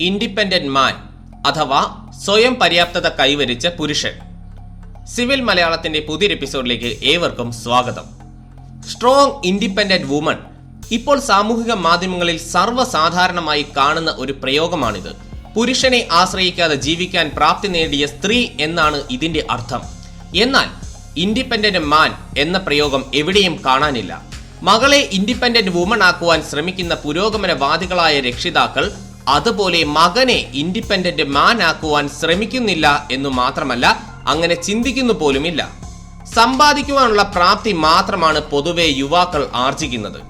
Independent മാൻ അഥവാ സ്വയം പര്യാപ്തത കൈവരിച്ച പുരുഷൻ. സിവിൽ മലയാളത്തിന്റെ പുതിയൊരു എപ്പിസോഡിലേക്ക് ഏവർക്കും സ്വാഗതം. സ്ട്രോങ് ഇൻഡിപെൻഡന്റ് വുമൺ ഇപ്പോൾ സാമൂഹിക മാധ്യമങ്ങളിൽ സർവസാധാരണമായി കാണുന്ന ഒരു പ്രയോഗമാണിത്. പുരുഷനെ ആശ്രയിക്കാതെ ജീവിക്കാൻ പ്രാപ്തി നേടിയ സ്ത്രീ എന്നാണ് ഇതിന്റെ അർത്ഥം. എന്നാൽ ഇൻഡിപെൻഡന്റ് മാൻ എന്ന പ്രയോഗം എവിടെയും കാണാനില്ല. മകളെ ഇൻഡിപെൻഡന്റ് വുമൺ ആക്കുവാൻ ശ്രമിക്കുന്ന പുരോഗമനവാദികളായ രക്ഷിതാക്കൾ അതുപോലെ മകനെ ഇൻഡിപെൻഡന്റ് മാൻ ആക്കുവാൻ ശ്രമിക്കുന്നില്ല എന്ന് മാത്രമല്ല അങ്ങനെ ചിന്തിക്കുന്നു പോലുമില്ല. സമ്പാദിക്കുവാനുള്ള പ്രാപ്തി മാത്രമാണ് പൊതുവെ യുവാക്കൾ ആർജിക്കുന്നത്.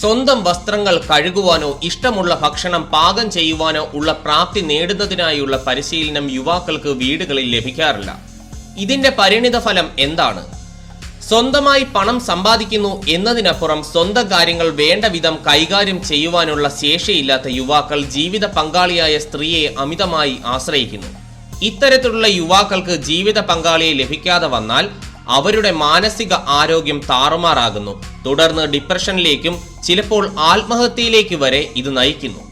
സ്വന്തം വസ്ത്രങ്ങൾ കഴുകുവാനോ ഇഷ്ടമുള്ള ഭക്ഷണം പാകം ചെയ്യുവാനോ ഉള്ള പ്രാപ്തി നേടുന്നതിനായുള്ള പരിശീലനം യുവാക്കൾക്ക് വീടുകളിൽ ലഭിക്കാറില്ല. ഇതിന്റെ പരിണിത ഫലം എന്താണ്? സ്വന്തമായി പണം സമ്പാദിക്കുന്നു എന്നതിനപ്പുറം സ്വന്തം കാര്യങ്ങൾ വേണ്ട വിധം കൈകാര്യം ചെയ്യുവാനുള്ള ശേഷിയില്ലാത്ത യുവാക്കൾ ജീവിത പങ്കാളിയായ സ്ത്രീയെ അമിതമായി ആശ്രയിക്കുന്നു. ഇത്തരത്തിലുള്ള യുവാക്കൾക്ക് ജീവിത പങ്കാളിയെ ലഭിക്കാതെ വന്നാൽ അവരുടെ മാനസിക ആരോഗ്യം താറുമാറാകുന്നു. തുടർന്ന് ഡിപ്രഷനിലേക്കും ചിലപ്പോൾ ആത്മഹത്യയിലേക്ക് വരെ ഇത് നയിക്കുന്നു.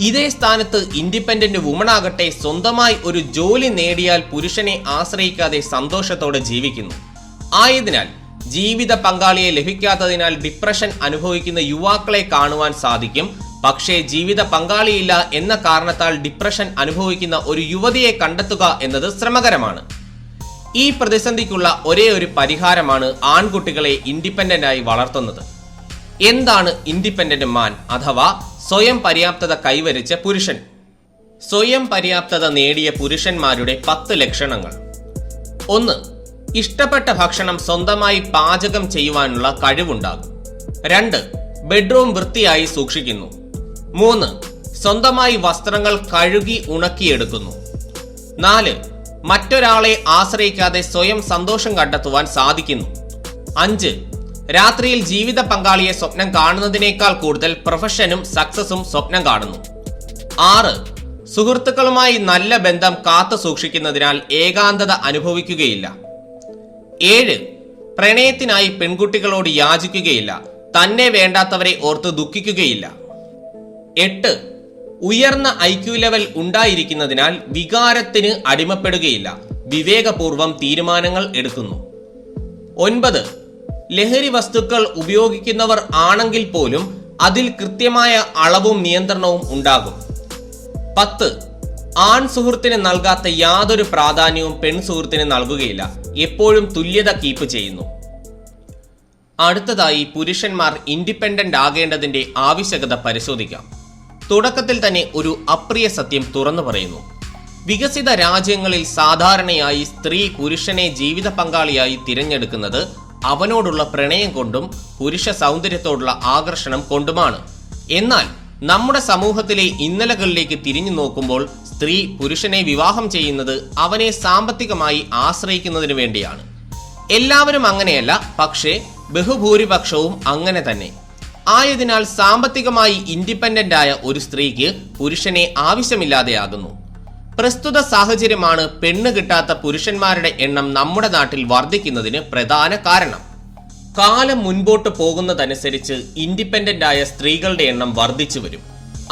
ഇതേ സ്ഥാനത്ത് ഇൻഡിപെൻഡന്റ് വുമൺ ആകട്ടെ സ്വന്തമായി ഒരു ജോലി നേടിയാൽ പുരുഷനെ ആശ്രയിക്കാതെ സന്തോഷത്തോടെ ജീവിക്കുന്നു. ആയതിനാൽ ജീവിത പങ്കാളിയെ ലഭിക്കാത്തതിനാൽ ഡിപ്രഷൻ അനുഭവിക്കുന്ന യുവാക്കളെ കാണുവാൻ സാധിക്കും. പക്ഷേ ജീവിത പങ്കാളിയില്ല എന്ന കാരണത്താൽ ഡിപ്രഷൻ അനുഭവിക്കുന്ന ഒരു യുവതിയെ കണ്ടെത്തുക എന്നത് ശ്രമകരമാണ്. ഈ പ്രതിസന്ധിക്കുള്ള ഒരേ ഒരു പരിഹാരമാണ് ആൺകുട്ടികളെ ഇൻഡിപെൻഡന്റ് ആയി വളർത്തുന്നത്. എന്താണ് ഇൻഡിപെൻഡന്റ് മാൻ അഥവാ സ്വയം പര്യാപ്തത കൈവരിച്ച പുരുഷൻ? സ്വയം പര്യാപ്തത നേടിയ പുരുഷന്മാരുടെ പത്ത് ലക്ഷണങ്ങൾ. ഒന്ന് ഇഷ്ടപ്പെട്ട ഭക്ഷണം സ്വന്തമായി പാചകം ചെയ്യുവാനുള്ള കഴിവുണ്ടാകും. രണ്ട് ബെഡ്റൂം വൃത്തിയായി സൂക്ഷിക്കുന്നു. മൂന്ന് സ്വന്തമായി വസ്ത്രങ്ങൾ കഴുകി ഉണക്കിയെടുക്കുന്നു. നാല് മറ്റൊരാളെ ആശ്രയിക്കാതെ സ്വയം സന്തോഷം കണ്ടെത്തുവാൻ സാധിക്കുന്നു. അഞ്ച് രാത്രിയിൽ ജീവിത പങ്കാളിയെ സ്വപ്നം കാണുന്നതിനേക്കാൾ കൂടുതൽ പ്രൊഫഷനും സക്സസും സ്വപ്നം കാണുന്നു. ആറ് സുഹൃത്തുക്കളുമായി നല്ല ബന്ധം കാത്തു സൂക്ഷിക്കുന്നതിനാൽ ഏകാന്തത അനുഭവിക്കുകയില്ല. ഏഴ്. പ്രണയത്തിനായി പെൺകുട്ടികളോട് യാചിക്കുകയില്ല. തന്നെ വേണ്ടാത്തവരെ ഓർത്ത് ദുഃഖിക്കുകയില്ല. എട്ട്. ഉയർന്ന ഐക്യു ലെവൽ ഉണ്ടായിരിക്കുന്നതിനാൽ വികാരത്തിന് അടിമപ്പെടുകയില്ല. വിവേകപൂർവം തീരുമാനങ്ങൾ എടുക്കുന്നു. ഒൻപത്. ലഹരി വസ്തുക്കൾ ഉപയോഗിക്കുന്നവർ ആണെങ്കിൽ പോലും അതിൽ കൃത്യമായ അളവും നിയന്ത്രണവും ഉണ്ടാകും. പത്ത്. ആൺ സുഹൃത്തിന് നൽകാത്ത യാതൊരു പ്രാധാന്യവും പെൺ സുഹൃത്തിന് നൽകുകയില്ല. എപ്പോഴും തുല്യത കീപ്പ് ചെയ്യുന്നു. അടുത്തതായി പുരുഷന്മാർ ഇൻഡിപെൻഡന്റ് ആകേണ്ടതിന്റെ ആവശ്യകത പരിശോധിക്കാം. തുടക്കത്തിൽ തന്നെ ഒരു അപ്രിയ സത്യം തുറന്നു പറയുന്നു. വികസിത രാജ്യങ്ങളിൽ സാധാരണയായി സ്ത്രീ പുരുഷനെ ജീവിത പങ്കാളിയായി തിരഞ്ഞെടുക്കുന്നത് അവനോടുള്ള പ്രണയം കൊണ്ടും പുരുഷ സൗന്ദര്യത്തോടുള്ള ആകർഷണം കൊണ്ടുമാണ്. എന്നാൽ നമ്മുടെ സമൂഹത്തിലെ ഇന്നലകളിലേക്ക് തിരിഞ്ഞു നോക്കുമ്പോൾ സ്ത്രീ പുരുഷനെ വിവാഹം ചെയ്യുന്നത് അവനെ സാമ്പത്തികമായി ആശ്രയിക്കുന്നതിന് വേണ്ടിയാണ്. എല്ലാവരും അങ്ങനെയല്ല പക്ഷേ ബഹുഭൂരിപക്ഷവും അങ്ങനെ തന്നെ. ആയതിനാൽ സാമ്പത്തികമായി ഇൻഡിപെൻഡന്റ് ആയ ഒരു സ്ത്രീക്ക് പുരുഷനെ ആവശ്യമില്ലാതെയാകുന്നു. പ്രസ്തുത സാഹചര്യമാണ് പെണ്ണ് കിട്ടാത്ത പുരുഷന്മാരുടെ എണ്ണം നമ്മുടെ നാട്ടിൽ വർദ്ധിക്കുന്നതിന് പ്രധാന കാരണം. കാലം മുൻപോട്ട് പോകുന്നതനുസരിച്ച് ഇൻഡിപെൻഡന്റ് ആയ സ്ത്രീകളുടെ എണ്ണം വർദ്ധിച്ചു വരും.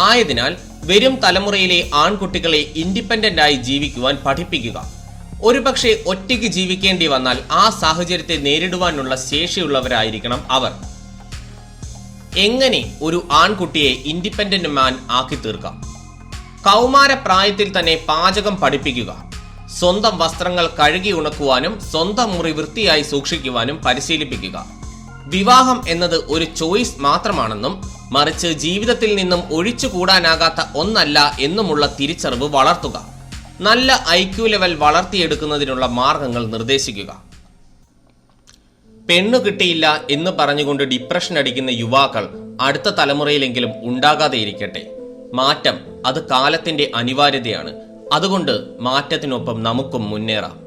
ആയതിനാൽ വരും തലമുറയിലെ ആൺകുട്ടികളെ ഇൻഡിപെൻഡന്റ് ആയി ജീവിക്കുവാൻ പഠിപ്പിക്കുക. ഒരുപക്ഷെ ഒറ്റയ്ക്ക് ജീവിക്കേണ്ടി വന്നാൽ ആ സാഹചര്യത്തെ നേരിടുവാനുള്ള ശേഷിയുള്ളവരായിരിക്കണം അവർ. എങ്ങനെ ഒരു ആൺകുട്ടിയെ ഇൻഡിപെൻഡന്റ് മാൻ ആക്കി തീർക്കാം? കൗമാര പ്രായത്തിൽ തന്നെ പാചകം പഠിപ്പിക്കുക സ്വന്തം വസ്ത്രങ്ങൾ കഴുകി ഉണക്കുവാനും സ്വന്തം മുറി വൃത്തിയായി സൂക്ഷിക്കുവാനും പരിശീലിപ്പിക്കുക. വിവാഹം എന്നത് ഒരു ചോയ്സ് മാത്രമാണെന്നും മറിച്ച് ജീവിതത്തിൽ നിന്നും ഒഴിച്ചുകൂടാനാകാത്ത ഒന്നല്ല എന്നുമുള്ള തിരിച്ചറിവ് വളർത്തുക. നല്ല ഐക്യു ലെവൽ വളർത്തിയെടുക്കുന്നതിനുള്ള മാർഗങ്ങൾ നിർദ്ദേശിക്കുക. പെണ്ണു കിട്ടിയില്ല എന്ന് പറഞ്ഞുകൊണ്ട് ഡിപ്രഷൻ അടിക്കുന്ന യുവാക്കൾ അടുത്ത തലമുറയിലെങ്കിലും ഉണ്ടാകാതെ ഇരിക്കട്ടെ. മാറ്റം അത് കാലത്തിന്റെ അനിവാര്യതയാണ്. അതുകൊണ്ട് മാറ്റത്തിനൊപ്പം നമുക്കും മുന്നേറാം.